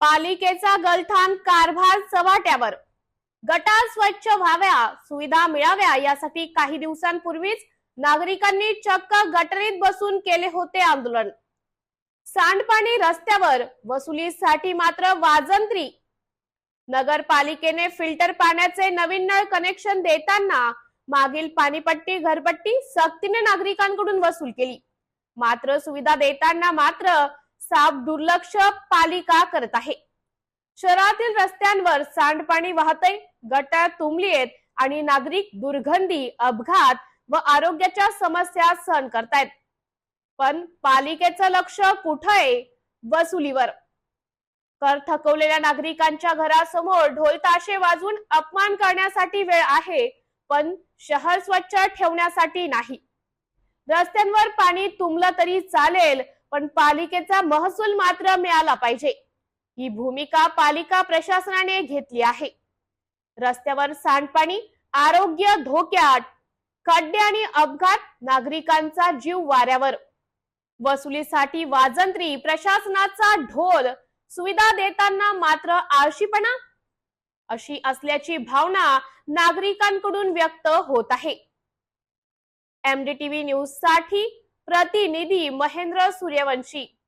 पालिकेचा गलथान कारभार चव्हाट्यावर. गटार स्वच्छ व्हाव्या सुविधा मिळाव्या यासाठी काही दिवसांपूर्वीच नागरिकांनी चक्क गटरीत बसून केले होते आंदोलन. सांडपाणी रस्त्यावर वसुलीसाठी मात्र वाजंत्री. नगरपालिकेने फिल्टर पाण्याचे नवीन नळ कनेक्शन देताना मागील पाणीपट्टी घरपट्टी सक्तीने नागरिकांकडून वसूल केली. मात्र सुविधा देताना मात्र साफ दुर्लक्ष पालिका करत आहे. शहरातील रस्त्यांवर सांडपाणी वाहतय गटार आहेत आणि नागरिक दुर्गंधी अपघात व आरोग्याच्या समस्या सहन करतायत. पण पालिकेचं लक्ष कुठं आहे? वसुलीवर. कर थकवलेल्या नागरिकांच्या घरासमोर ढोलताशे वाजून अपमान करण्यासाठी वेळ आहे पण शहर स्वच्छ ठेवण्यासाठी नाही. रस्त्यांवर पाणी तुंबलं तरी चालेल पण पालिकेचा महसूल मात्र मिळाला पाहिजे. ही भूमिका पालिका प्रशासनाने घेतली आहे. रस्त्यावर सांडपाणी आरोग्य धोक्यात खड्डे आणि अपघात नागरिकांचा जीव वाऱ्यावर. वसुलीसाठी वाजंत्री प्रशासनाचा ढोल सुविधा देताना मात्र आळशीपणा? अशी असल्याची भावना नागरिकांकडून व्यक्त होत आहे. एमडीटीव्ही न्यूजसाठी प्रतिनिधी महेंद्र सूर्यवंशी.